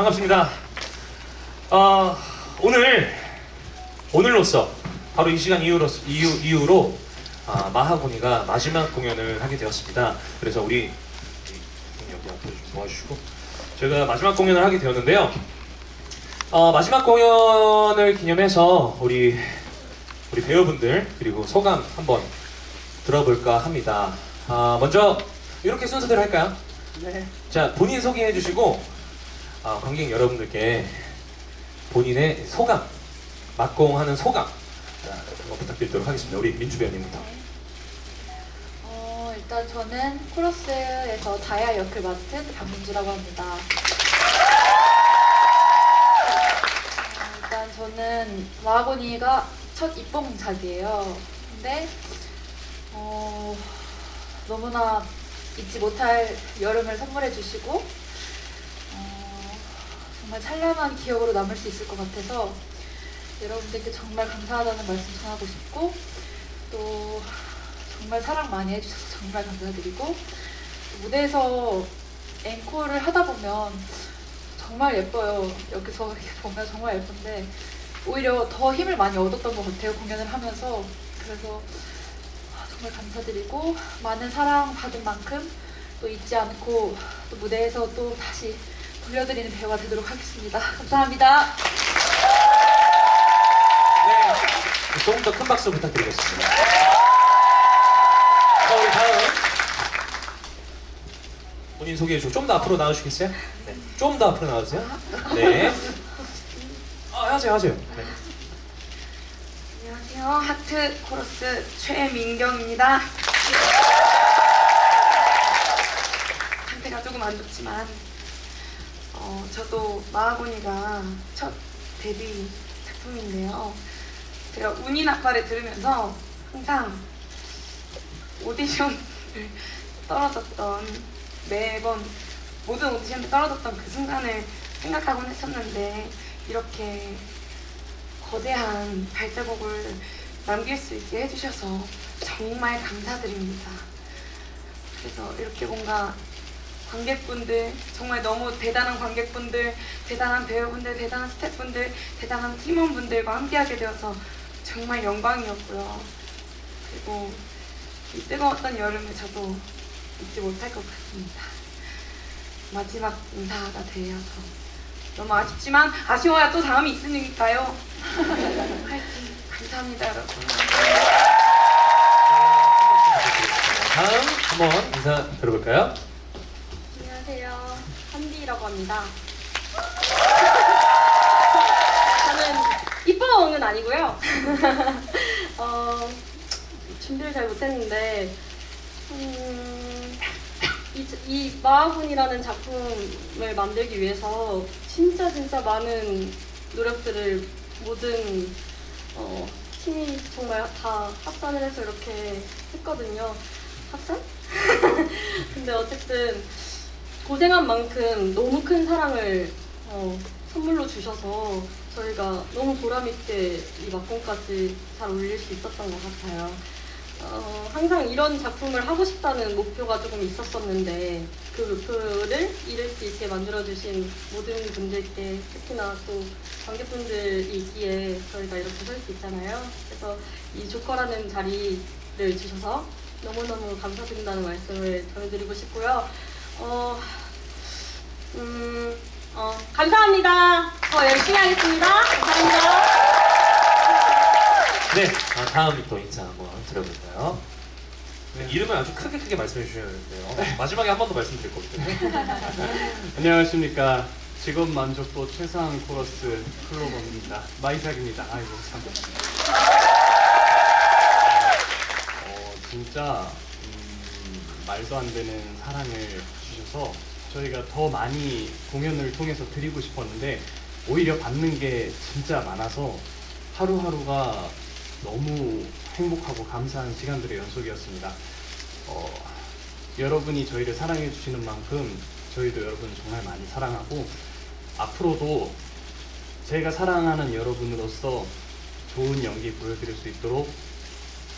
반갑습니다. 어, 오늘 오늘로써 바로 이 시간 이후로 이후, 이후로 아, 마하고니가 마지막 공연을 하게 되었습니다. 그래서 우리 우리 여기 앞에 좀 도와주시고 저희가 마지막 공연을 하게 되었는데요. 어, 마지막 공연을 기념해서 우리 우리 배우분들 그리고 소감 한번 들어볼까 합니다. 아, 먼저 이렇게 순서대로 할까요? 네. 자 본인 소개해 주시고 아, 관객 여러분들께 본인의 소감 막공하는 소감 자, 한번 부탁드리도록 하겠습니다. 우리 민주 배우님부터. 어, 일단 저는 코러스에서 다야 역을 맡은 박민주라고 합니다. 어, 일단 저는 마하고니가 첫 입봉작이에요. 근데 어, 너무나 잊지 못할 여름을 선물해 주시고 어, 정말 찬란한 기억으로 남을 수 있을 것 같아서 여러분들께 정말 감사하다는 말씀 전하고 싶고 또 정말 사랑 많이 해주셔서 정말 감사드리고 무대에서 앵콜을 하다 보면 정말 예뻐요. 여기서 보면 정말 예쁜데 오히려 더 힘을 많이 얻었던 것 같아요. 공연을 하면서 그래서 아, 정말 감사드리고 많은 사랑 받은 만큼 또 잊지 않고 또 무대에서 또 다시 돌려드리는 배우가 되도록 하겠습니다. 감사합니다. 네, 조금 더 큰 박수 부탁드리겠습니다. 자, 우리 다음 본인 소개해 주시고 좀 더 앞으로 나와주시겠어요? 네, 좀 더 앞으로 나와주세요. 네. 아, 하세요, 하세요. 네. 안녕하세요. 하트 코러스 최민경입니다. 상태가 조금 안 좋지만 어, 저도 마하고니가 첫 데뷔 작품인데요. 제가 운이 나팔을 들으면서 항상 오디션을 떨어졌던 매번 모든 오디션에 떨어졌던 그 순간을 생각하곤 했었는데 이렇게 거대한 발자국을 남길 수 있게 해주셔서 정말 감사드립니다. 그래서 이렇게 뭔가 관객분들, 정말 너무 대단한 관객분들, 대단한 배우분들, 대단한 스태프분들, 대단한 팀원분들과 함께하게 되어서 정말 영광이었고요. 그리고 이 뜨거웠던 여름을 저도 잊지 못할 것 같습니다. 마지막 인사가 되어서 너무 아쉽지만 아쉬워야 또 다음이 있으니까요. 화이팅! 감사합니다, 여러분. 다음 한번 인사 들어볼까요? 안녕하세요. 한디라고 합니다. 저는 이뻐는 아니고요. 어, 준비를 잘 못했는데 음, 이, 이 마하군이라는 작품을 만들기 위해서 진짜 진짜 많은 노력들을 모든 어, 팀이 정말 다 합산을 해서 이렇게 했거든요. 합산? 근데 어쨌든 고생한 만큼 너무 큰 사랑을 어, 선물로 주셔서 저희가 너무 보람있게 이 막공까지 잘 올릴 수 있었던 것 같아요. 어, 항상 이런 작품을 하고 싶다는 목표가 조금 있었었는데 그 목표를 이룰 수 있게 만들어주신 모든 분들께 특히나 또 관객분들이 있기에 저희가 이렇게 설 수 있잖아요. 그래서 이 조커라는 자리를 주셔서 너무너무 감사드린다는 말씀을 전해드리고 싶고요. 어, 음, 어, 감사합니다. 더 열심히 하겠습니다. 감사합니다. 네, 아, 다음 또 인사 한번 들어볼까요? 네, 이름을 아주 크게 크게 말씀해 주셨는데요. 마지막에 한 번 더 말씀드릴 거거든요. 안녕하십니까 직업 만족도 최상 코러스 클로버입니다 마이삭입니다 아이고 참 어, 진짜 음, 말도 안 되는 사랑을 주셔서 저희가 더 많이 공연을 통해서 드리고 싶었는데 오히려 받는 게 진짜 많아서 하루하루가 너무 행복하고 감사한 시간들의 연속이었습니다. 어, 여러분이 저희를 사랑해 주시는 만큼 저희도 여러분을 정말 많이 사랑하고 앞으로도 제가 사랑하는 여러분으로서 좋은 연기 보여드릴 수 있도록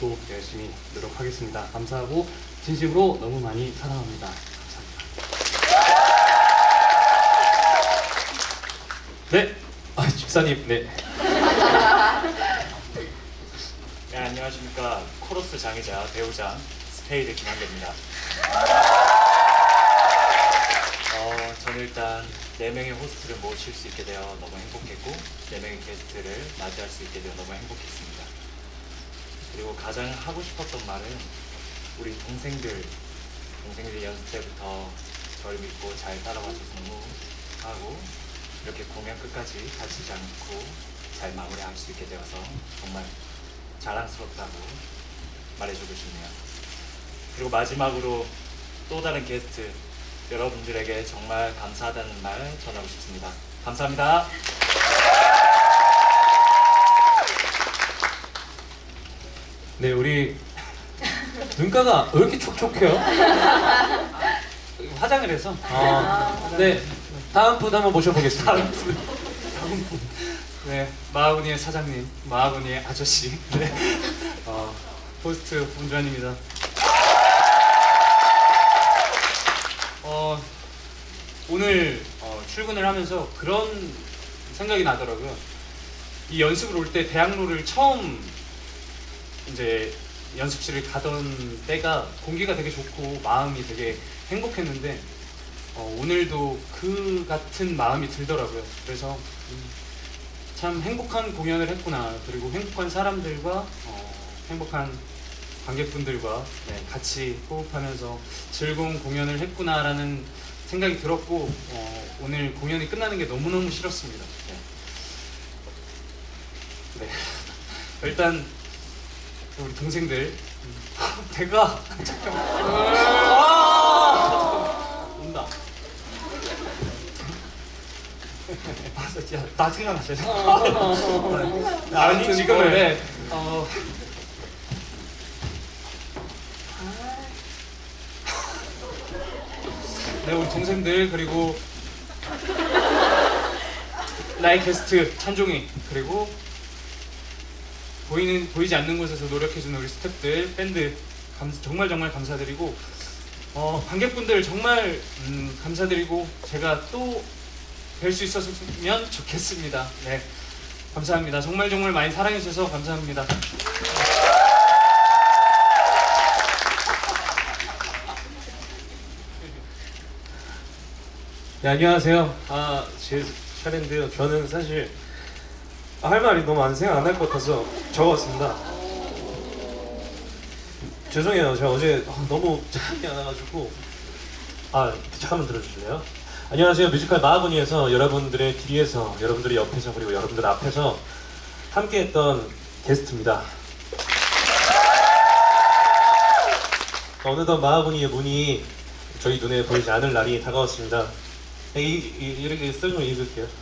또 열심히 노력하겠습니다. 감사하고 진심으로 너무 많이 사랑합니다. 감사합니다. 네, 아, 집사님, 네. 네, 안녕하십니까. 코러스 장이자 배우장 스페이드 김한대입니다. 어, 저는 일단 4명의 호스트를 모실 수 있게 되어 너무 행복했고 4명의 게스트를 맞이할 수 있게 되어 너무 행복했습니다. 그리고 가장 하고 싶었던 말은 우리 동생들, 동생들이 연습 때부터 저를 믿고 잘 따라와줘서 너무 하고 이렇게 공연 끝까지 다치지 않고 잘 마무리할 수 있게 되어서 정말 자랑스럽다고 말해주고 싶네요. 그리고 마지막으로 또 다른 게스트 여러분들에게 정말 감사하다는 말 전하고 싶습니다. 감사합니다. 네, 우리 눈가가 왜 이렇게 촉촉해요? 화장을 해서 아, 네, 다음 분 한번 모셔보겠습니다. 다음 분, 다음 분. 네, 마하고니의 사장님, 마하고니의 아저씨, 네, 어, 호스트 온주환입니다. 어, 오늘 어, 출근을 하면서 그런 생각이 나더라고요. 이 연습을 올 때 대학로를 처음 이제 연습실을 가던 때가 공기가 되게 좋고 마음이 되게 행복했는데 어, 오늘도 그 같은 마음이 들더라고요. 그래서 음, 참 행복한 공연을 했구나. 그리고 행복한 사람들과 어, 행복한 관객분들과 네, 같이 호흡하면서 즐거운 공연을 했구나라는 생각이 들었고 어, 오늘 공연이 끝나는 게 너무너무 싫었습니다. 네. 네. 일단 우리 동생들 음, 배가 잠깐만 아! 온다. 아, 진짜 나 생각났어요. 아니 지금은 네, 어, 네 우리 동생들 그리고 나의 게스트 찬종이 그리고 보이는 보이지 않는 곳에서 노력해주는 우리 스태프들 밴드 감- 정말 정말 감사드리고 어, 관객분들 정말 음, 감사드리고 제가 또 뵐 수 있었으면 좋겠습니다. 네 감사합니다. 정말 정말 많이 사랑해 주셔서 감사합니다. 네, 안녕하세요. 아, 제 차례인데요. 저는 사실 할 말이 너무 안 생각 안날것 같아서 적었습니다. 죄송해요. 제가 어제 너무 잠이 안 와가지고 아 잠깐만 들어주실래요? 안녕하세요. 뮤지컬 마하고니에서 여러분들의 뒤에서 여러분들의 옆에서 그리고 여러분들 앞에서 함께했던 게스트입니다. 어느덧 마하고니의 문이 저희 눈에 보이지 않을 날이 다가왔습니다. 이, 이, 이렇게 거 읽을게요.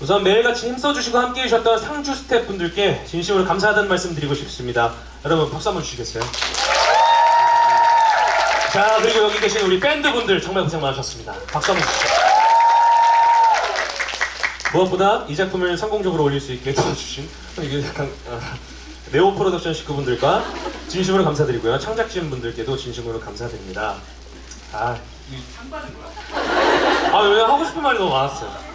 우선 매일같이 힘써주시고 함께 해주셨던 상주 스태프분들께 진심으로 감사하다는 말씀 드리고 싶습니다. 여러분 박수 한번 주시겠어요? 자 그리고 여기 계신 우리 밴드분들 정말 고생 많으셨습니다. 박수 한번 주시죠. 무엇보다 이 작품을 성공적으로 올릴 수 있게 도와주신 이게 약간 어, 네오 프로덕션 식구분들과 진심으로 감사드리고요. 창작진 분들께도 진심으로 감사드립니다. 아, 아, 왜 하고 싶은 말이 너무 많았어요.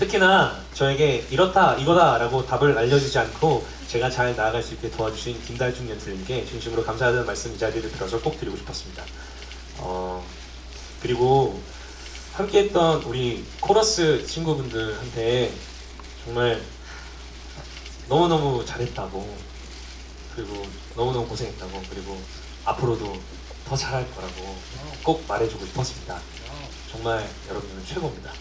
특히나 저에게 이렇다, 이거다라고 답을 알려주지 않고 제가 잘 나아갈 수 있게 도와주신 김달중 연출님께 진심으로 감사하다는 말씀 이 자리를 빌어서 꼭 드리고 싶었습니다. 어, 그리고 함께했던 우리 코러스 친구분들한테 정말 너무너무 잘했다고 그리고 너무너무 고생했다고 그리고 앞으로도 더 잘할 거라고 꼭 말해주고 싶었습니다. 정말 여러분은 최고입니다.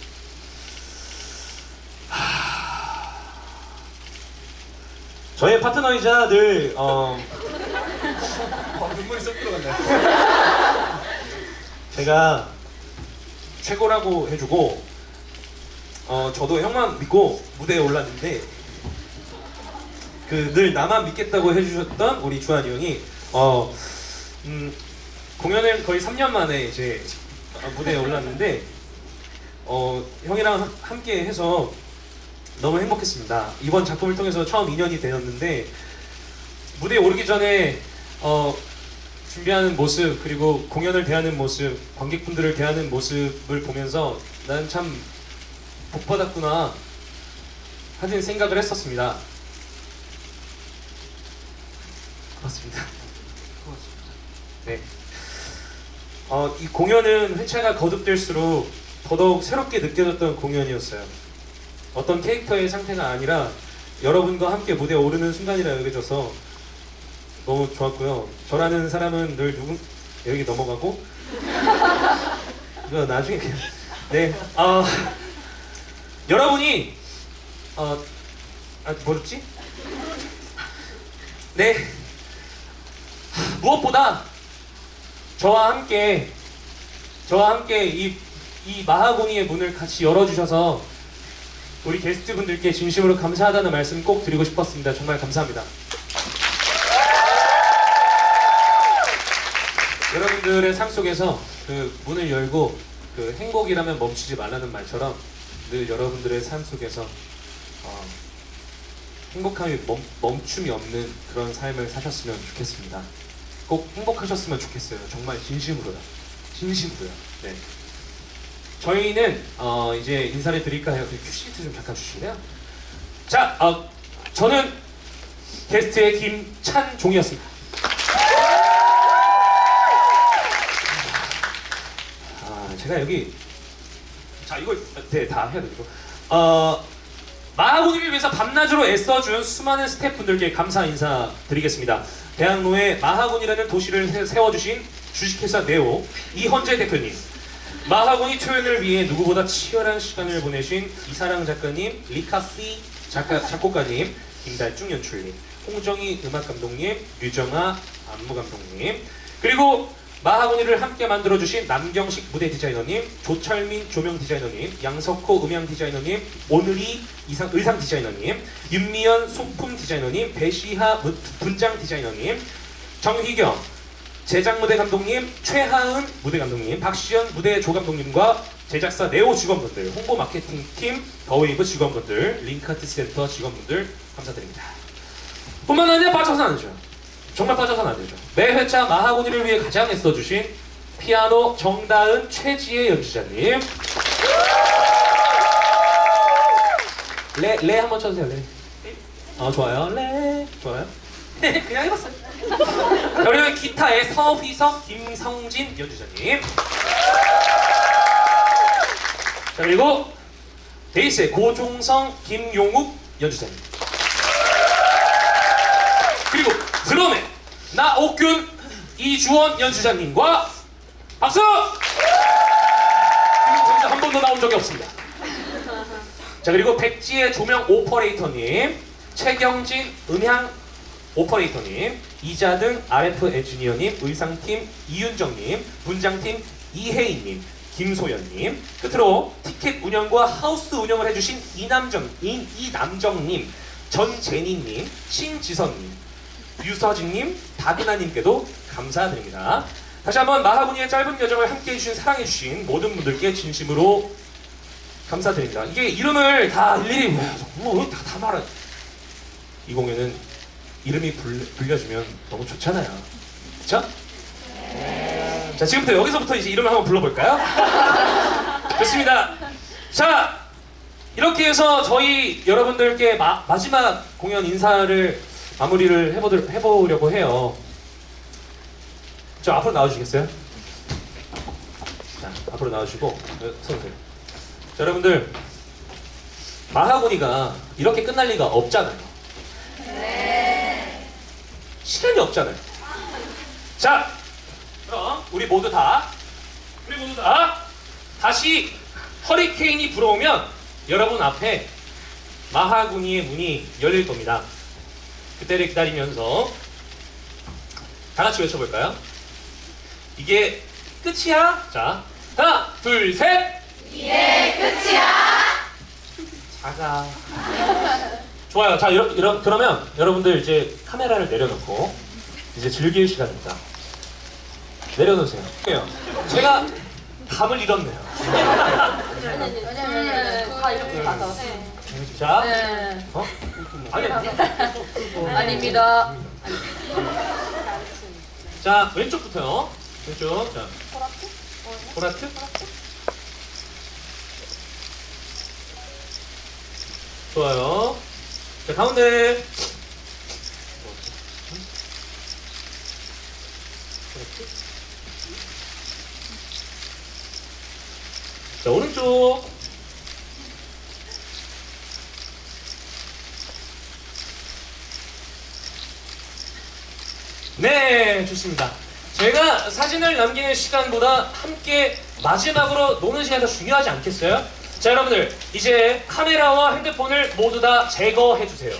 저의 파트너이자 늘 어, 눈물이 쏙 들어간다. 제가 최고라고 해주고 어, 저도 형만 믿고 무대에 올랐는데 그 늘 나만 믿겠다고 해주셨던 우리 주한이 형이 어, 음, 공연을 거의 3년 만에 이제 무대에 올랐는데 어, 형이랑 함- 함께 해서 너무 행복했습니다. 이번 작품을 통해서 처음 인연이 되었는데 무대에 오르기 전에 어, 준비하는 모습 그리고 공연을 대하는 모습 관객분들을 대하는 모습을 보면서 난참복 받았구나 하는 생각을 했었습니다. 고맙습니다. 네. 어, 이 공연은 회차가 거듭될수록 더더욱 새롭게 느껴졌던 공연이었어요. 어떤 캐릭터의 상태가 아니라 여러분과 함께 무대에 오르는 순간이라 여겨져서 너무 좋았고요. 저라는 사람은 늘 누군 여기 넘어가고 이거 나중에 그냥 네. 아 여러분이 어 아, 뭐였지? 네. 무엇보다 저와 함께 저와 함께 이, 이 마하고니의 문을 같이 열어주셔서 우리 게스트분들께 진심으로 감사하다는 말씀 꼭 드리고 싶었습니다. 정말 감사합니다. 여러분들의 삶 속에서 그 문을 열고 그 행복이라면 멈추지 말라는 말처럼 늘 여러분들의 삶 속에서 어, 행복함이 멈, 멈춤이 없는 그런 삶을 사셨으면 좋겠습니다. 꼭 행복하셨으면 좋겠어요. 정말 진심으로요. 진심으로요. 네. 저희는 어, 이제 인사를 드릴까 해요. 그 큐시트 좀 잠깐 주실래요? 자, 어, 저는 게스트의 김찬종이었습니다. 아, 제가 여기 자 이걸 네, 다 해야 되고 어, 마하고니를 위해서 밤낮으로 애써준 수많은 스태프분들께 감사 인사 드리겠습니다. 대학로에 마하고니라는 도시를 세- 세워주신 주식회사 네오 이헌재 대표님 마하고니 초연을 위해 누구보다 치열한 시간을 보내신 이사랑 작가님, 리카씨 작가, 작곡가님, 김달중 연출님, 홍정희 음악 감독님, 류정아 안무 감독님, 그리고 마하고니를 함께 만들어주신 남경식 무대 디자이너님, 조철민 조명 디자이너님, 양석호 음향 디자이너님, 오늘이 이상, 의상 디자이너님, 윤미연 소품 디자이너님, 배시하 무- 분장 디자이너님, 정희경 제작 무대 감독님, 최하은 무대 감독님, 박시연 무대 조 감독님과 제작사 네오 직원분들, 홍보 마케팅 팀, 더웨이브 직원분들, 링크아트 센터 직원분들 감사드립니다. 뿐만 아니라 빠져서는 안 되죠. 정말 빠져서는 안 되죠. 매 회차 마하고니를 위해 가장 애써주신 피아노 정다은 최지혜 연주자님. 레, 레 한번 쳐주세요, 레. 아, 좋아요. 레. 좋아요. 그냥 해봤어요. 자, 그리고 기타의 서휘석, 김성진 연주자님. 자, 그리고 베이스의 고종성, 김용욱 연주자님. 그리고 드럼의 나옥균, 이주원 연주자님과 박수! 한 번도 나온 적이 없습니다. 자 그리고 백지의 조명 오퍼레이터님, 최경진 음향 오퍼레이터님, 이자등 RF 엔지니어님, 의상팀 이윤정님, 분장팀 이혜인님, 김소연님, 끝으로 티켓 운영과 하우스 운영을 해주신 이남정, 이, 이남정님, 전재니님, 신지선님, 유서진님, 다비나님께도 감사드립니다. 다시 한번 마하군이의 짧은 여정을 함께 해주신 사랑해주신 모든 분들께 진심으로 감사드립니다. 이게 이름을 다 일일이 뭐다 다 말해. 이 공연은 이름이 불, 불려주면 너무 좋잖아요. 그렇죠? 자 지금부터 여기서부터 이제 이름을 한번 불러볼까요? 좋습니다. 자 이렇게 해서 저희 여러분들께 마, 마지막 공연 인사를 마무리를 해보들, 해보려고 해요. 저 앞으로 나와주시겠어요? 자 앞으로 나와주시고 어, 서주세요. 자, 여러분들 마하고니가 이렇게 끝날 리가 없잖아요. 시간이 없잖아요. 자, 그럼 우리 모두 다 우리 모두 다 다시 허리케인이 불어오면 여러분 앞에 마하구니의 문이 열릴 겁니다. 그때를 기다리면서 다 같이 외쳐볼까요? 이게 끝이야? 자, 하나, 둘, 셋! 작아. 좋아요. 자, 이러, 이러, 그러면 여러분들 이제 카메라를 내려놓고 이제 즐길 시간입니다. 내려놓으세요. 제가 감을 잃었네요. 자, 네. 어? 아닙니다. 자 왼쪽부터요. 왼쪽. 자, 보라트? 좋아요. 자, 가운데. 자, 오른쪽. 네, 좋습니다. 저희가 사진을 남기는 시간보다 함께 마지막으로 노는 시간이 더 중요하지 않겠어요? 자, 여러분들, 이제 카메라와 핸드폰을 모두 다 제거해 주세요.